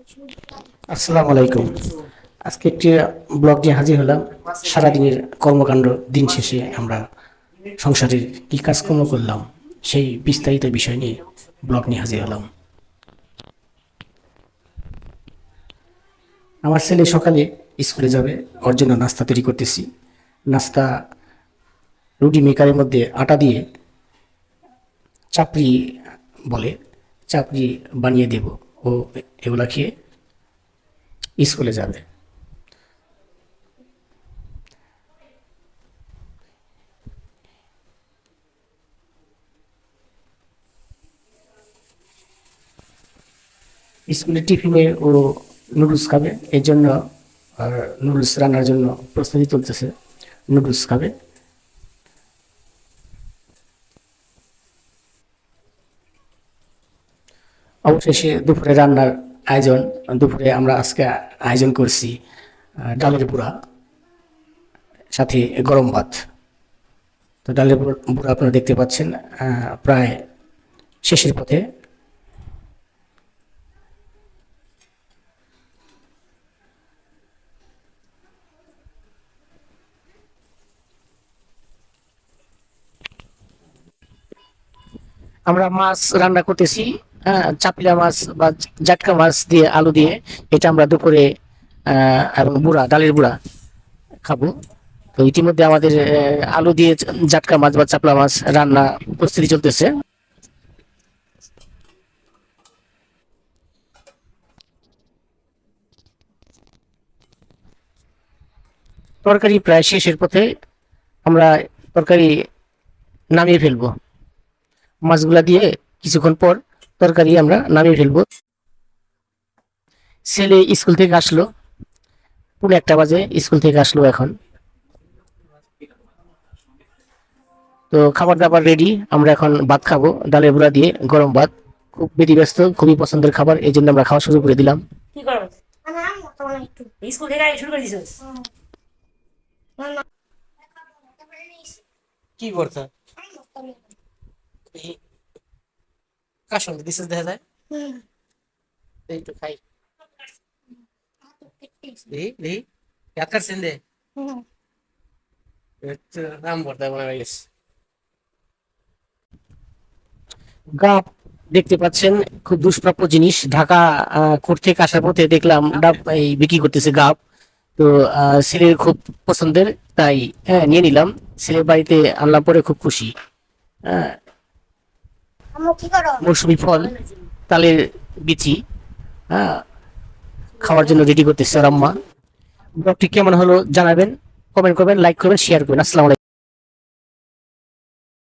আসসালামু আলাইকুম। আজকে একটি ব্লগ নিয়ে হাজির হলাম। সারাদিনের কর্মকাণ্ড দিন শেষে আমরা সংসারের কি কাজকর্ম করলাম, সেই বিস্তারিত বিষয় নিয়ে ব্লগ নিয়ে হাজির হলাম। আমার ছেলে সকালে স্কুলে যাবে, ওর জন্য নাস্তা তৈরি করতেছি। নাস্তা রুটি মেকারের মধ্যে আটা দিয়ে চাপড়ি বলে, চাপড়ি বানিয়ে দেব। ও এগুলা খেয়ে স্কুলে যাবে? স্কুলে টিফিনে ও নুডলস খাবে, এর জন্য নুডলস রান্নার জন্য প্রস্তুতি চলতেছে, নুডলস খাবে। অবশেষে দুপুরে রান্নার আয়োজন, দুপুরে আমরা আজকে আয়োজন করছি ডালের বুড়া, সাথে গরম ভাত। তো ডালের বুড়া- আপনারা দেখতে পাচ্ছেন প্রায় শেষের পথে। আমরা মাছ রান্না করতেছি। চাপিলা মাছ বা জাটকা মাছ দিয়ে আলু দিয়ে এটা আমরা দুপুরে এবং বুড়া, ডালের বুড়া খাব। তো ইতিমধ্যে আমাদের আলু দিয়ে জাটকা মাছ বা চাপলা মাছ রান্না প্রস্তুতি চলতেছে। তরকারি প্রায় শেষের পথে আমরা তরকারি নামিয়ে ফেলব। মাছগুলা দিয়ে কিছুক্ষণ পর তরকারি আমরা নামিয়ে ফেলব। ছেলে স্কুল থেকে আসলো। পুরো একটা বাজে স্কুল থেকে আসলো এখন। তো খাবার দাবার রেডি আমরা এখন ভাত খাব ডালের বুড়া দিয়ে গরম ভাত। খুব বেদি ব্যস্ত খুবই পছন্দের খাবার এই জন্য আমরা খাওয়া শুরু করে দিলাম। কি করো না তোমার একটু স্কুল থেকে আগে শুরু করে দিছিস না না কি করতে কার সঙ্গে? দেখা যায় একটু খাই নাম পড়তে মনে হয়ে গেছে গাপ দেখতে পাচ্ছেন খুব দুষ্প্রাপ্য জিনিস। ঢাকা কোর্ট থেকে আসার পথে দেখলাম ডাব এই বিক্রি করতেছে গাপ তো আহ, ছেলের খুব পছন্দের তাই হ্যাঁ নিয়ে নিলাম। ছেলের বাড়িতে আনলাম পরে খুব খুশি। হ্যাঁ মৌসুমি ফল, তালের বিচি হ্যাঁ খাওয়ার জন্য রেডি করতেছে আর আম্মা। ব্লগটি কেমন হলো জানাবেন কমেন্ট করবেন লাইক করবেন শেয়ার করবেন। আসসালামু আলাইকুম।